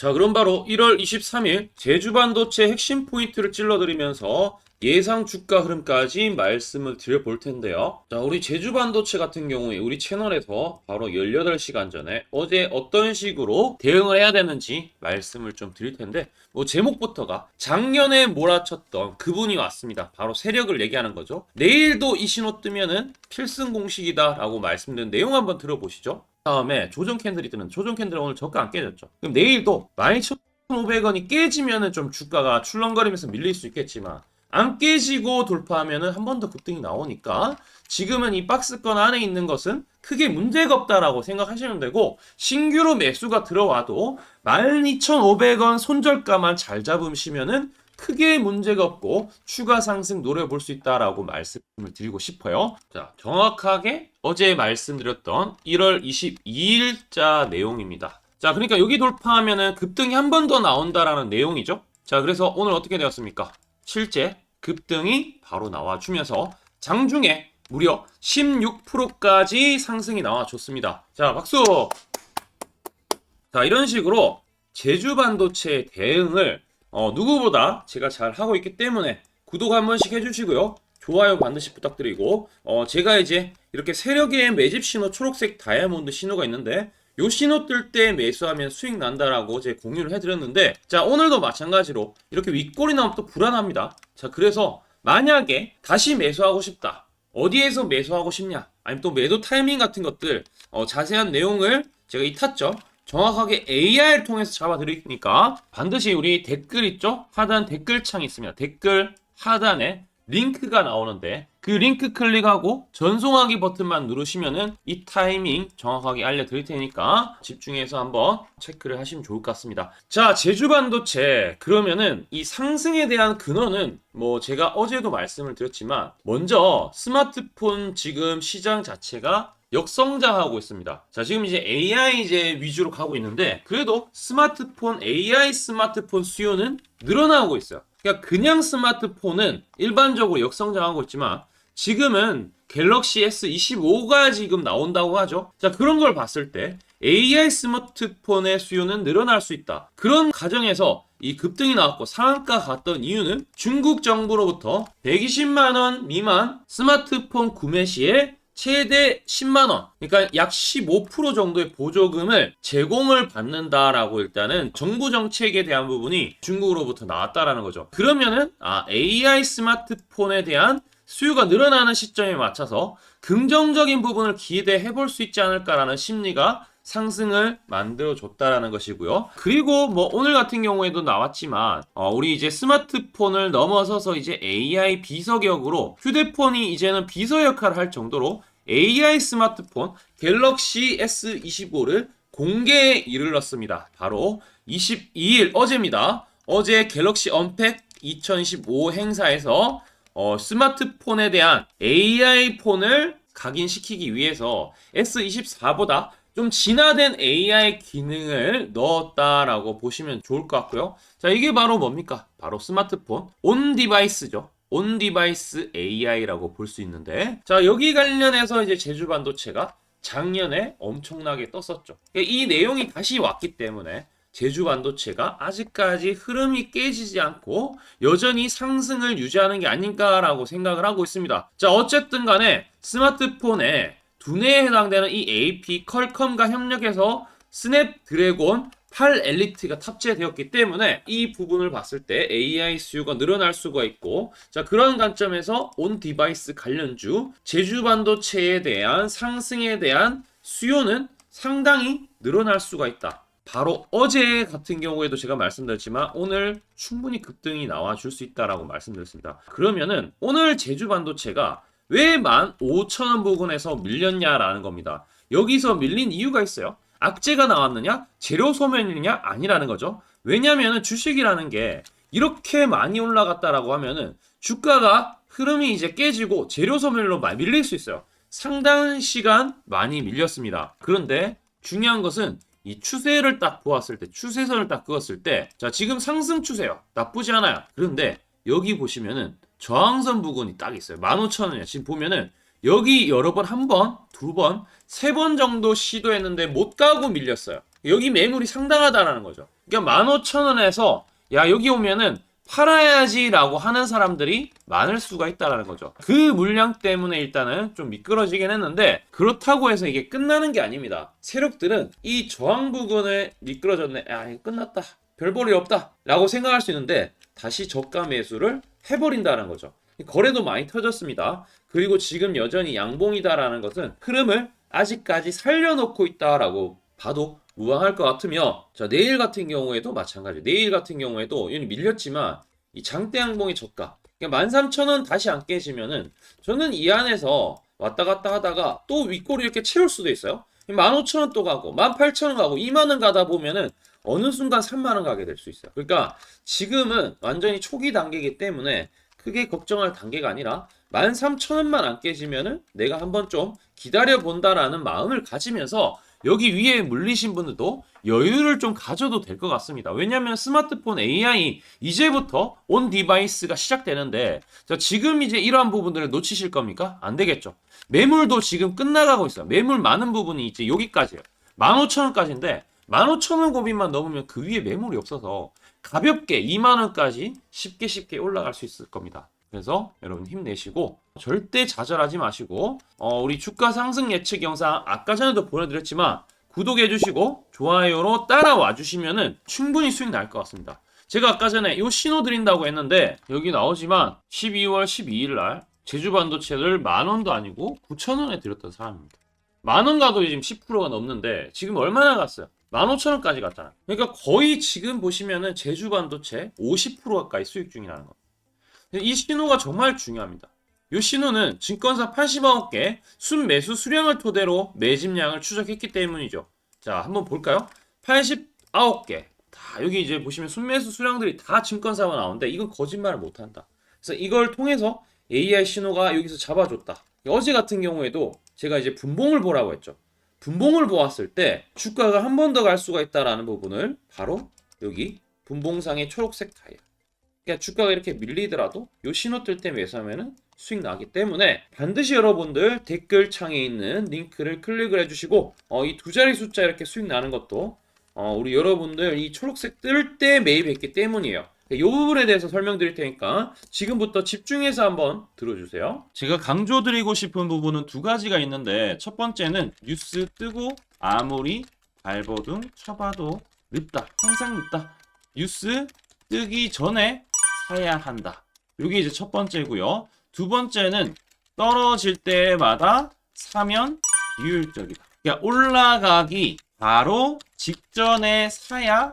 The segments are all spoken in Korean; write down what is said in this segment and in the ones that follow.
자, 그럼 바로 1월 23일 제주 반도체 핵심 포인트를 찔러드리면서 예상 주가 흐름까지 말씀을 드려볼 텐데요. 자, 우리 제주 반도체 같은 경우에 우리 채널에서 바로 18시간 전에 어제 어떤 식으로 대응을 해야 되는지 말씀을 좀 드릴 텐데, 뭐 제목부터가 작년에 몰아쳤던 그분이 왔습니다. 바로 세력을 얘기하는 거죠. 내일도 이 신호 뜨면은 필승 공식이다라고 말씀드린 내용 한번 들어보시죠. 다음에 조정 캔들이 뜨는 조정 캔들 오늘 저가 안 깨졌죠. 그럼 내일도 12,500원이 깨지면은 좀 주가가 출렁거리면서 밀릴 수 있겠지만 안 깨지고 돌파하면은 한 번 더 급등이 나오니까 지금은 이 박스권 안에 있는 것은 크게 문제가 없다라고 생각하시면 되고 신규로 매수가 들어와도 12,500원 손절가만 잘 잡으시면은 크게 문제가 없고 추가 상승 노려볼 수 있다라고 말씀을 드리고 싶어요. 자, 정확하게 어제 말씀드렸던 1월 22일자 내용입니다. 자, 그러니까 여기 돌파하면은 급등이 한 번 더 나온다라는 내용이죠. 자, 그래서 오늘 어떻게 되었습니까? 실제 급등이 바로 나와주면서 장중에 무려 16%까지 상승이 나와줬습니다. 자, 박수! 자, 이런 식으로 제주 반도체 대응을 어, 누구보다 제가 잘 하고 있기 때문에 구독 한 번씩 해주시고요. 좋아요 반드시 부탁드리고 어, 제가 이제 이렇게 세력의 매집 신호 초록색 다이아몬드 신호가 있는데 요 신호 뜰 때 매수하면 수익 난다라고 제가 공유를 해드렸는데 자 오늘도 마찬가지로 이렇게 윗골이 나오면 또 불안합니다. 자 그래서 만약에 다시 매수하고 싶다. 어디에서 매수하고 싶냐? 아니면 또 매도 타이밍 같은 것들 어, 자세한 내용을 제가 이 탔죠. 정확하게 AI를 통해서 잡아드리니까 반드시 우리 댓글 있죠? 하단 댓글창 있습니다. 댓글 하단에 링크가 나오는데 그 링크 클릭하고 전송하기 버튼만 누르시면은 이 타이밍 정확하게 알려드릴 테니까 집중해서 한번 체크를 하시면 좋을 것 같습니다. 자, 제주반도체 그러면은 이 상승에 대한 근원은 뭐 제가 어제도 말씀을 드렸지만 먼저 스마트폰 지금 시장 자체가 역성장하고 있습니다. 자, 지금 이제 AI 이제 위주로 가고 있는데 그래도 스마트폰 AI 스마트폰 수요는 늘어나고 있어요. 그러니까 그냥 스마트폰은 일반적으로 역성장하고 있지만 지금은 갤럭시 S25가 지금 나온다고 하죠. 자, 그런 걸 봤을 때 AI 스마트폰의 수요는 늘어날 수 있다. 그런 가정에서 이 급등이 나왔고 상한가 갔던 이유는 중국 정부로부터 120만 원 미만 스마트폰 구매 시에 최대 10만 원, 그러니까 약 15% 정도의 보조금을 제공을 받는다라고 일단은 정부 정책에 대한 부분이 중국으로부터 나왔다라는 거죠. 그러면은 아 AI 스마트폰에 대한 수요가 늘어나는 시점에 맞춰서 긍정적인 부분을 기대해 볼 수 있지 않을까라는 심리가 상승을 만들어 줬다라는 것이고요. 그리고 뭐 오늘 같은 경우에도 나왔지만 어, 우리 이제 스마트폰을 넘어서서 이제 AI 비서격으로 휴대폰이 이제는 비서 역할을 할 정도로 AI 스마트폰 갤럭시 S25를 공개에 이르렀습니다. 바로 22일 어제입니다. 어제 갤럭시 언팩 2015 행사에서 어, 스마트폰에 대한 AI 폰을 각인시키기 위해서 S24보다 좀 진화된 AI 기능을 넣었다라고 보시면 좋을 것 같고요. 자, 이게 바로 뭡니까? 바로 스마트폰 온 디바이스죠. 온 디바이스 AI라고 볼 수 있는데 자, 여기 관련해서 이제 제주 반도체가 작년에 엄청나게 떴었죠. 이 내용이 다시 왔기 때문에 제주 반도체가 아직까지 흐름이 깨지지 않고 여전히 상승을 유지하는 게 아닌가라고 생각을 하고 있습니다. 자, 어쨌든 간에 스마트폰에 두뇌에 해당되는 이 AP 컬컴과 협력해서 스냅드래곤 8 엘리트가 탑재되었기 때문에 이 부분을 봤을 때 AI 수요가 늘어날 수가 있고 자 그런 관점에서 온 디바이스 관련주 제주 반도체에 대한 상승에 대한 수요는 상당히 늘어날 수가 있다. 바로 어제 같은 경우에도 제가 말씀드렸지만 오늘 충분히 급등이 나와 줄 수 있다라고 말씀드렸습니다. 그러면은 오늘 제주 반도체가 왜 15,000원 부근에서 밀렸냐라는 겁니다. 여기서 밀린 이유가 있어요. 악재가 나왔느냐? 재료 소멸이냐? 아니라는 거죠. 왜냐면은 주식이라는 게 이렇게 많이 올라갔다라고 하면은 주가가 흐름이 이제 깨지고 재료 소멸로 밀릴 수 있어요. 상당한 시간 많이 밀렸습니다. 그런데 중요한 것은 이 추세를 딱 보았을 때, 추세선을 딱 그었을 때, 자, 지금 상승 추세요. 나쁘지 않아요. 그런데 여기 보시면은 저항선 부근이 딱 있어요. 15,000원이야. 지금 보면은 여기 여러 번, 한 번, 두 번, 세 번 정도 시도했는데 못 가고 밀렸어요. 여기 매물이 상당하다라는 거죠. 그러니까 15,000원에서 야 여기 오면은 팔아야지라고 하는 사람들이 많을 수가 있다라는 거죠. 그 물량 때문에 일단은 좀 미끄러지긴 했는데 그렇다고 해서 이게 끝나는 게 아닙니다. 세력들은 이 저항 부근에 미끄러졌네. 야 이거 끝났다. 별 볼일 없다. 라고 생각할 수 있는데 다시 저가 매수를 해버린다는 거죠. 거래도 많이 터졌습니다. 그리고 지금 여전히 양봉이다라는 것은 흐름을 아직까지 살려놓고 있다라고 봐도 무방할 것 같으며 자 내일 같은 경우에도 마찬가지. 내일 같은 경우에도 밀렸지만 이 장대 양봉의 저가 그러니까 13,000원 다시 안 깨지면은 저는 이 안에서 왔다 갔다 하다가 또 윗골을 이렇게 채울 수도 있어요. 15,000원 또 가고 18,000원 가고 2만원 가다 보면은 어느 순간 3만원 가게 될 수 있어요. 그러니까 지금은 완전히 초기 단계이기 때문에 크게 걱정할 단계가 아니라 13,000원만 안 깨지면은 내가 한번 좀 기다려 본다라는 마음을 가지면서 여기 위에 물리신 분들도 여유를 좀 가져도 될 것 같습니다. 왜냐하면 스마트폰 AI 이제부터 온 디바이스가 시작되는데 자, 지금 이제 이러한 부분들을 놓치실 겁니까? 안 되겠죠. 매물도 지금 끝나가고 있어요. 매물 많은 부분이 이제 여기까지예요. 15,000원까지인데 15,000원 고민만 넘으면 그 위에 매물이 없어서 가볍게 2만원까지 쉽게 쉽게 올라갈 수 있을 겁니다. 그래서 여러분 힘내시고 절대 좌절하지 마시고 어, 우리 주가 상승 예측 영상 아까 전에도 보여드렸지만 구독해 주시고 좋아요로 따라와 주시면은 충분히 수익 날 것 같습니다. 제가 아까 전에 이 신호 드린다고 했는데 여기 나오지만 12월 12일 날 제주 반도체를 만 원도 아니고 9천 원에 드렸던 사람입니다. 만 원 가도 지금 10%가 넘는데 지금 얼마나 갔어요? 15,000원까지 갔잖아. 그러니까 거의 지금 보시면은 제주 반도체 50% 가까이 수익 중이라는 거. 이 신호가 정말 중요합니다. 이 신호는 증권사 89개 개 순매수 수량을 토대로 매집량을 추적했기 때문이죠. 자, 한번 볼까요? 89개. 다 여기 이제 보시면 순매수 수량들이 다 증권사가 나오는데 이건 거짓말을 못 한다. 그래서 이걸 통해서 AI 신호가 여기서 잡아줬다. 어제 같은 경우에도 제가 이제 분봉을 보라고 했죠. 분봉을 보았을 때 주가가 한 번 더 갈 수가 있다라는 부분을 바로 여기 분봉상의 초록색 타일. 그러니까 주가가 이렇게 밀리더라도 요 신호 뜰때 매수하면은 수익 나기 때문에 반드시 여러분들 댓글창에 있는 링크를 클릭을 해주시고 어, 이 두 자리 숫자 이렇게 수익 나는 것도 어, 우리 여러분들 이 초록색 뜰 때 매입했기 때문이에요. 이 부분에 대해서 설명드릴 테니까 지금부터 집중해서 한번 들어주세요. 제가 강조드리고 싶은 부분은 두 가지가 있는데 첫 번째는 뉴스 뜨고 아무리 발버둥 쳐봐도 늦다. 항상 늦다. 뉴스 뜨기 전에 사야 한다. 이게 이제 첫 번째고요. 두 번째는 떨어질 때마다 사면 비효율적이다. 그러니까 올라가기 바로 직전에 사야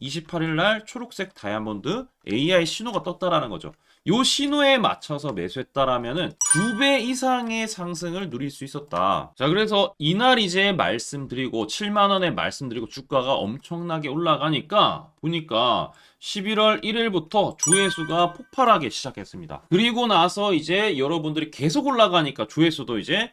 28일 날 초록색 다이아몬드 AI 신호가 떴다라는 거죠. 요 신호에 맞춰서 매수했다라면은 두 배 이상의 상승을 누릴 수 있었다. 자, 그래서 이날 이제 말씀드리고 7만 원에 말씀드리고 주가가 엄청나게 올라가니까 보니까 11월 1일부터 조회수가 폭발하기 시작했습니다. 그리고 나서 이제 여러분들이 계속 올라가니까 조회수도 이제